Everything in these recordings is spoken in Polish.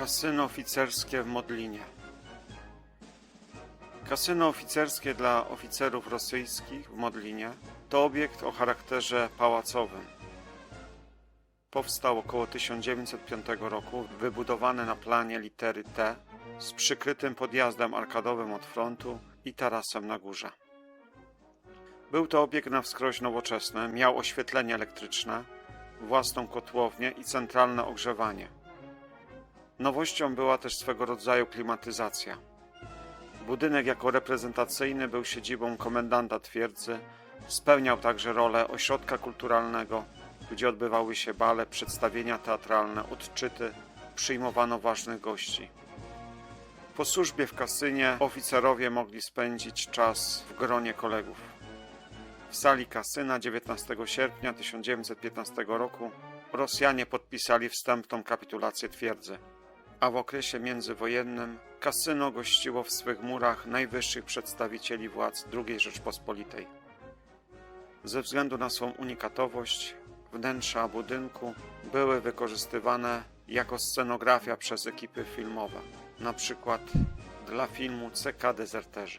Kasyno oficerskie w Modlinie. Kasyno oficerskie dla oficerów rosyjskich w Modlinie to obiekt o charakterze pałacowym. Powstał około 1905 roku, wybudowany na planie litery T z przykrytym podjazdem arkadowym od frontu i tarasem na górze. Był to obiekt na wskroś nowoczesny, miał oświetlenie elektryczne, własną kotłownię i centralne ogrzewanie. Nowością była też swego rodzaju klimatyzacja. Budynek jako reprezentacyjny był siedzibą komendanta twierdzy, spełniał także rolę ośrodka kulturalnego, gdzie odbywały się bale, przedstawienia teatralne, odczyty, przyjmowano ważnych gości. Po służbie w kasynie oficerowie mogli spędzić czas w gronie kolegów. W sali kasyna 19 sierpnia 1915 roku Rosjanie podpisali wstępną kapitulację twierdzy a w okresie międzywojennym kasyno gościło w swych murach najwyższych przedstawicieli władz II Rzeczpospolitej. Ze względu na swą unikatowość, wnętrza budynku były wykorzystywane jako scenografia przez ekipy filmowe, na przykład dla filmu CK Dezerterzy.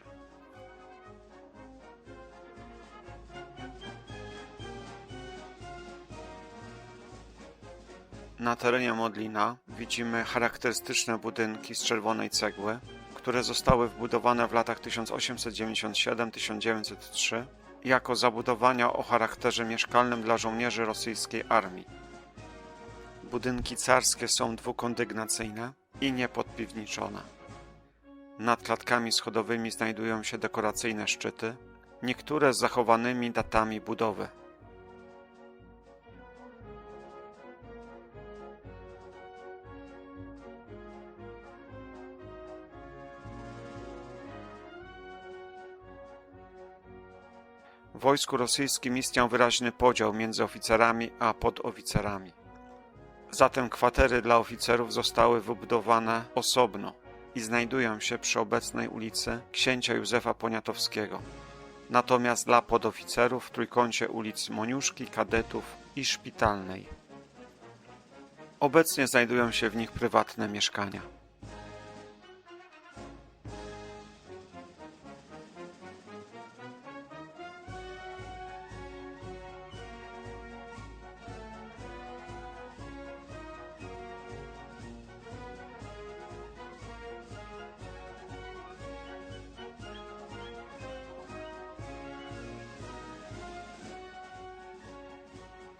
Na terenie Modlina widzimy charakterystyczne budynki z czerwonej cegły, które zostały wbudowane w latach 1897-1903 jako zabudowania o charakterze mieszkalnym dla żołnierzy rosyjskiej armii. Budynki carskie są dwukondygnacyjne i niepodpiwniczone. Nad klatkami schodowymi znajdują się dekoracyjne szczyty, niektóre z zachowanymi datami budowy. Wojsku rosyjskim istniał wyraźny podział między oficerami a podoficerami. Zatem kwatery dla oficerów zostały wybudowane osobno i znajdują się przy obecnej ulicy księcia Józefa Poniatowskiego. Natomiast dla podoficerów w trójkącie ulic Moniuszki, Kadetów i Szpitalnej. Obecnie znajdują się w nich prywatne mieszkania.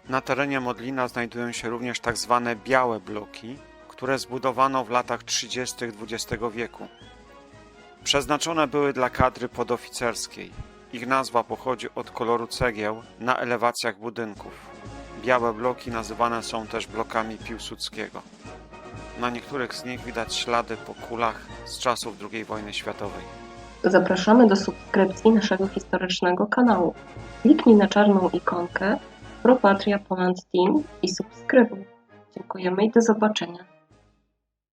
Na terenie Modlina znajdują się również tak zwane białe bloki, które zbudowano w latach 30. XX wieku. Przeznaczone były dla kadry podoficerskiej. Ich nazwa pochodzi od koloru cegieł na elewacjach budynków. Białe bloki nazywane są też blokami Piłsudskiego. Na niektórych z nich widać ślady po kulach z czasów II wojny światowej. Zapraszamy do subskrypcji naszego historycznego kanału. Kliknij na czarną ikonkę Pro Patria Poland Team i subskrybuj. Dziękujemy i do zobaczenia.